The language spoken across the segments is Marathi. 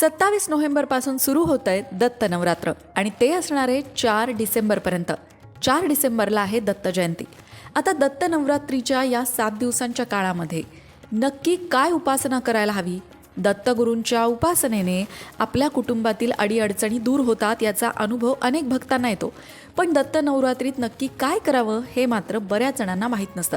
सत्तावीस नोव्हेंबरपासून सुरू होत आहे दत्त नवरात्र आणि ते असणार आहे चार डिसेंबरपर्यंत. चार डिसेंबरला आहे दत्त जयंती. आता दत्त नवरात्रीच्या या सात दिवसांच्या काळामध्ये नक्की काय उपासना करायला हवी? दत्तगुरूंच्या उपासनेने आपल्या कुटुंबातील अडीअडचणी दूर होतात याचा अनुभव अनेक भक्तांना येतो. पण दत्त नवरात्रीत नक्की काय करावं हे मात्र बऱ्याच जणांना माहीत नसतं.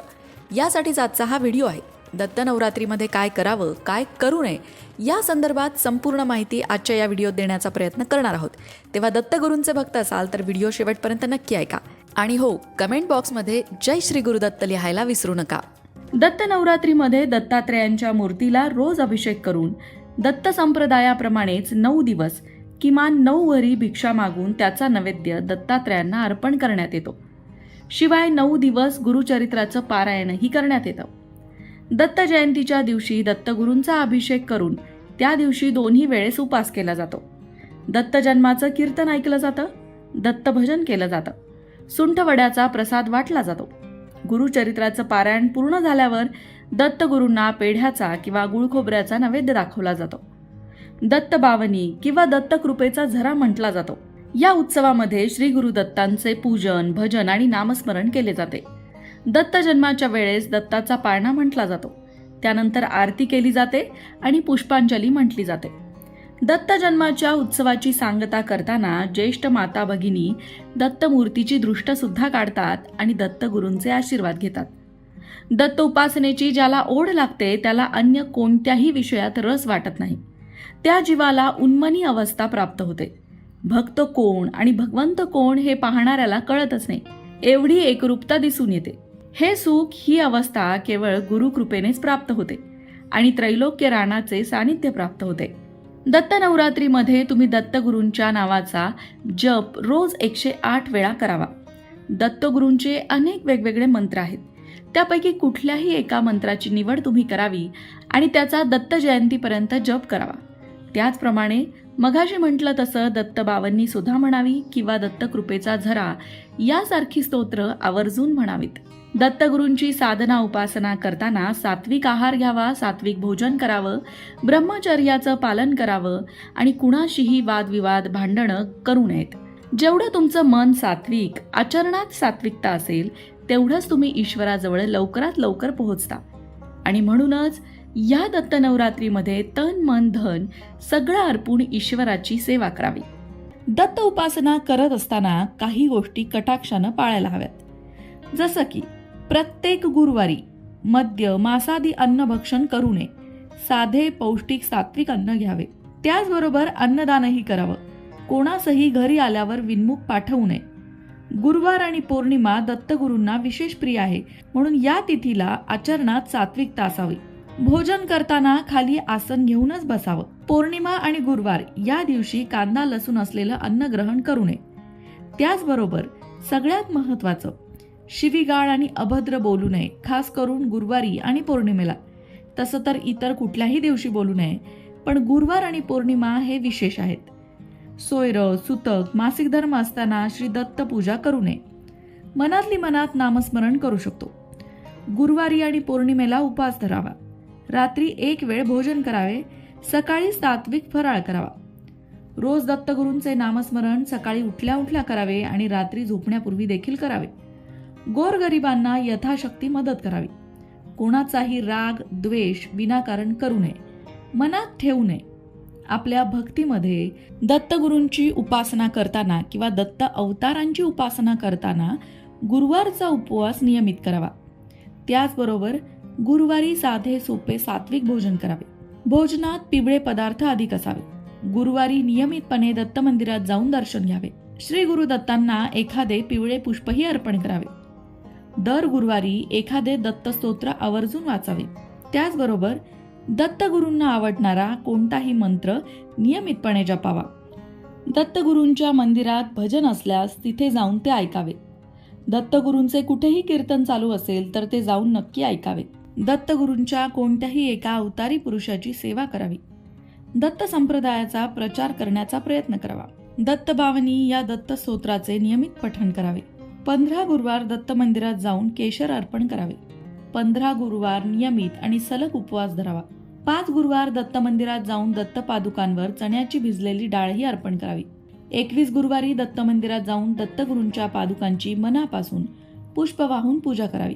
यासाठीच आजचा हा व्हिडिओ आहे. दत्त नवरात्रीमध्ये काय करावं काय करू नये या संदर्भात संपूर्ण माहिती आजच्या या व्हिडिओत देण्याचा प्रयत्न करणार आहोत. तेव्हा दत्तगुरूंचे भक्त असाल तर व्हिडिओ शेवटपर्यंत नक्की ऐका. आणि हो कमेंट बॉक्समध्ये जय श्री गुरुदत्त लिहायला विसरू नका. दत्त नवरात्रीमध्ये दत्तात्रेयांच्या मूर्तीला रोज अभिषेक करून दत्त संप्रदायाप्रमाणेच नऊ दिवस किमान नऊ वरी भिक्षा मागून त्याचा नैवेद्य दत्तात्रयांना अर्पण करण्यात येतो. शिवाय नऊ दिवस गुरुचरित्राचं पारायणही करण्यात येतं. दत्त जयंतीच्या दिवशी दत्तगुरूंचा अभिषेक करून त्या दिवशी दोन्ही वेळेस उपास केला जातो. दत्त जन्माचं कीर्तन ऐकलं जातं दत्त भजन केलं जातं. सुंठवड्याचा प्रसाद वाटला जातो. गुरुचरित्राचं पारायण पूर्ण झाल्यावर दत्तगुरूंना पेढ्याचा किंवा गुळखोबऱ्याचा नैवेद्य दाखवला जातो. दत्त बावनी किंवा दत्त कृपेचा झरा म्हटला जातो. या उत्सवामध्ये श्री गुरुदत्तांचे पूजन भजन आणि नामस्मरण केले जाते. दत्त जन्माच्या वेळेस दत्ताचा पाळणा म्हटला जातो. त्यानंतर आरती केली जाते आणि पुष्पांजली म्हटली जाते. दत्त जन्माच्या उत्सवाची सांगता करताना ज्येष्ठ माता भगिनी दत्त मूर्तीची सुद्धा काढतात आणि दत्तगुरूंचे आशीर्वाद घेतात. दत्त उपासनेची ज्याला ओढ लागते त्याला अन्य कोणत्याही विषयात रस वाटत नाही. त्या जीवाला उन्मनी अवस्था प्राप्त होते. भक्त कोण आणि भगवंत कोण हे पाहणाऱ्याला कळतच नाही. एवढी एकरूपता दिसून येते. हे सुख ही अवस्था केवळ गुरुकृपेनेच प्राप्त होते आणि त्रैलोक्य राणाचे सानिध्य प्राप्त होते. दत्त नवरात्रीमध्ये तुम्ही दत्तगुरूंच्या नावाचा जप रोज एकशे आठ वेळा करावा. दत्तगुरूंचे अनेक वेगवेगळे मंत्र आहेत. त्यापैकी कुठल्याही एका मंत्राची निवड तुम्ही करावी आणि त्याचा दत्त जयंतीपर्यंत जप करावा. त्याचप्रमाणे मघाशी म्हटलं तसं दत्त बावन्नी सुद्धा म्हणावी किंवा दत्तकृपेचा झरा यासारखी स्तोत्र आवर्जून म्हणावीत. दत्तगुरूंची साधना उपासना करताना सात्विक आहार घ्यावा सात्विक भोजन करावं ब्रह्मचर्याचं पालन करावं आणि कुणाशीही वादविवाद भांडणं करू नयेत. जेवढं तुमचं मन सात्विक आचरणात सात्विकता असेल तेवढंच तुम्ही ईश्वराजवळ लवकरात लवकर पोहोचता. आणि म्हणूनच या दत्त नवरात्रीमध्ये तन मन धन सगळं अर्पून ईश्वराची सेवा करावी. दत्त उपासना करत असताना काही गोष्टी कटाक्षानं पाळायला हव्यात. जसं की प्रत्येक गुरुवारी मद्य मांसादी अन्न भक्षण करू नये. साधे पौष्टिक सात्विक अन्न घ्यावे. त्याचबरोबर अन्नदानही करावं. कोणासही घरी आल्यावर विनमुख पाठवू नये. गुरुवार आणि पौर्णिमा दत्तगुरूंना विशेष प्रिय आहे. म्हणून या तिथीला आचरणात सात्विकता असावी. भोजन करताना खाली आसन घेऊनच बसावं. पौर्णिमा आणि गुरुवार या दिवशी कांदा लसूण असलेलं अन्न ग्रहण करू नये. त्याचबरोबर सगळ्यात महत्वाचं शिवीगाळ आणि अभद्र बोलू नये खास करून गुरुवारी आणि पौर्णिमेला. तसं तर इतर कुठल्याही दिवशी बोलू नये पण गुरुवार आणि पौर्णिमा हे विशेष आहेत. सोयर सुतक मासिक धर्म असताना श्री दत्त पूजा करू नये. मनातली मनात नामस्मरण करू शकतो. गुरुवारी आणि पौर्णिमेला उपास धरावा. रात्री एक वेळ भोजन करावे सकाळी सात्विक फराळ करावा. रोज दत्तगुरूंचे नामस्मरण सकाळी उठल्या उठल्या करावे आणि रात्री झोपण्यापूर्वी देखील करावे. गोरगरिबांना यथाशक्ती मदत करावी. कोणाचाही राग द्वेष विनाकारण करू नये. मनात ठेवू नये. आपल्या भक्तीमध्ये दत्तगुरूंची उपासना करताना किंवा दत्त अवतारांची उपासना करताना गुरुवारचा उपवास नियमित करावा. त्याचबरोबर गुरुवारी साधे सोपे सात्विक भोजन करावे. भोजनात पिवळे पदार्थ अधिक असावे. गुरुवारी नियमितपणे दत्त मंदिरात जाऊन दर्शन घ्यावे. श्री गुरु दत्तांना एखादे पिवळे पुष्पही अर्पण करावे. दर गुरुवारी एखादे दत्तस्तोत्र आवर्जून वाचावे. त्याचबरोबर दत्तगुरूंना आवडणारा कोणताही मंत्र नियमितपणे जपावा. दत्तगुरूंच्या मंदिरात भजन असल्यास तिथे जाऊन ते ऐकावे. दत्तगुरूंचे कुठेही कीर्तन चालू असेल तर ते जाऊन नक्की ऐकावे. दत्तगुरूंच्या कोणत्याही एका अवतारी पुरुषाची सेवा करावी. दत्त संप्रदायाचा प्रचार करण्याचा प्रयत्न करावा. दत्तभावनी या दत्त स्तोत्राचे नियमित पठण करावे. पंधरा गुरुवार दत्त मंदिरात जाऊन केशर अर्पण करावे. पंधरा गुरुवार नियमित आणि सलग उपवास धरावा. पाच गुरुवार दत्त मंदिरात जाऊन दत्त पादुकांवर चण्याची भिजलेली डाळही अर्पण करावी. एकवीस गुरुवारी दत्त मंदिरात जाऊन दत्तगुरूंच्या पादुकांची मनापासून पुष्प वाहून पूजा करावी.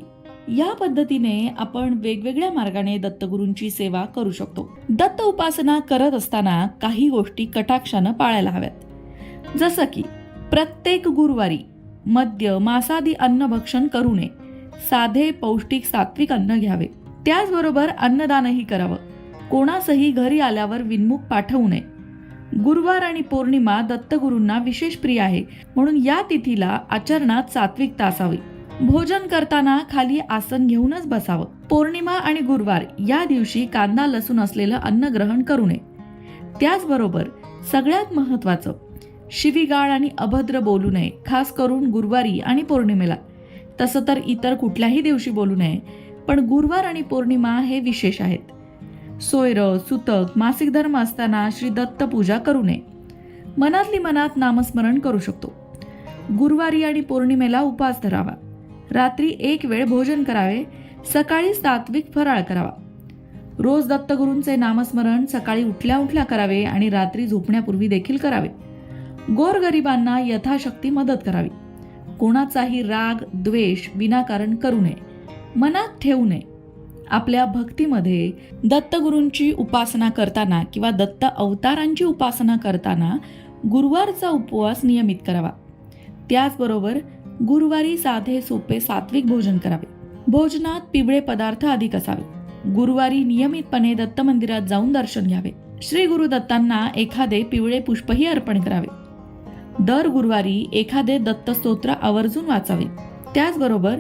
या पद्धतीने आपण वेगवेगळ्या मार्गाने दत्तगुरूंची सेवा करू शकतो. दत्त उपासना करत असताना काही गोष्टी कटाक्षानं पाळायला हव्यात. जसं की प्रत्येक गुरुवारी मद्य मांसादी अन्न भक्षण करू नये. साधे पौष्टिक सात्विक अन्न घ्यावे. त्याचबरोबर अन्नदानही करावं. कोणासही घरी आल्यावर विनमुख पाठवू नये. गुरुवार आणि पौर्णिमा दत्तगुरूंना विशेष प्रिय आहे. म्हणून या तिथीला आचरणात सात्विकता असावी भोजन करताना खाली आसन घेऊनच बसावं. पौर्णिमा आणि गुरुवार या दिवशी कांदा लसूण असलेलं अन्न ग्रहण करू नये. त्याचबरोबर सगळ्यात महत्वाचं शिवीगाळ आणि अभद्र बोलू नये खास करून गुरुवारी आणि पौर्णिमेला. तसं तर इतर कुठल्याही दिवशी बोलू नये पण गुरुवार आणि पौर्णिमा हे विशेष आहेत. सोयर सुतक मासिक धर्म असताना श्री दत्त पूजा करू नये. मनातली मनात नामस्मरण करू शकतो. गुरुवारी आणि पौर्णिमेला उपास धरावा. रात्री एक वेळ भोजन करावे सकाळी सात्विक फराळ करावा. रोज दत्तगुरूंचे नामस्मरण सकाळी उठल्या उठल्या करावे आणि रात्री झोपण्यापूर्वी देखील करावे. गोरगरिबांना यथाशक्ती मदत करावी. कोणाचाही राग द्वेष विनाकारण करू नये. मनात ठेवू नये. आपल्या भक्तीमध्ये दत्तगुरूंची उपासना करताना किंवा दत्त अवतारांची उपासना करताना गुरुवारचा उपवास नियमित करावा. त्याचबरोबर गुरुवारी साधे सोपे सात्विक भोजन करावे. भोजनात पिवळे पदार्थ अधिक असावे. गुरुवारी नियमितपणे दत्त मंदिरात जाऊन दर्शन घ्यावे. श्री गुरु दत्तांना एखादे पिवळे पुष्पही अर्पण करावे. दर गुरुवारी एखादे दत्त स्तोत्र आवर्जून वाचावे. त्याचबरोबर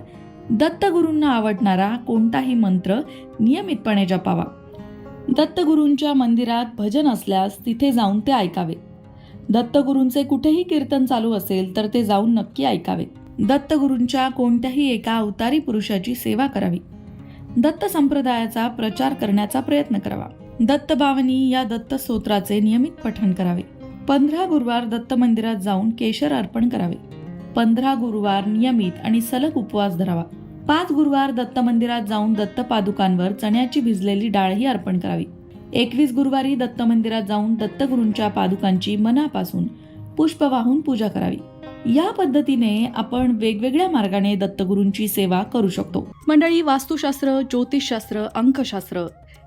दत्तगुरूंना आवडणारा कोणताही मंत्र नियमितपणे जपावा. दत्तगुरूंच्या मंदिरात भजन असल्यास तिथे जाऊन ते ऐकावे. दत्तगुरूंचे कुठेही कीर्तन चालू असेल तर ते जाऊन नक्की ऐकावे. दत्तगुरूंच्या कोणत्याही एका अवतारी पुरुषाची सेवा करावी. दत्त संप्रदायाचा प्रचार करण्याचा प्रयत्न करावा. दत्तभावनी या दत्त स्तोत्राचे नियमित पठण करावे. पंधरा गुरुवार दत्त मंदिरात जाऊन केशर अर्पण करावे. पंधरा गुरुवार नियमित आणि सलग उपवास धरावा. पाच गुरुवार दत्त मंदिरात जाऊन दत्त पादुकांवर चण्याची भिजलेली डाळही अर्पण करावी. एकवीस गुरुवारी दत्त मंदिरात जाऊन दत्तगुरूंच्या पादुकांची मनापासून पुष्प वाहून पूजा करावी. या पद्धतीने आपण वेगवेगळ्या मार्गाने दत्तगुरूंची सेवा करू शकतो. मंडळी वास्तुशास्त्र ज्योतिषशास्त्र अंकशास्त्र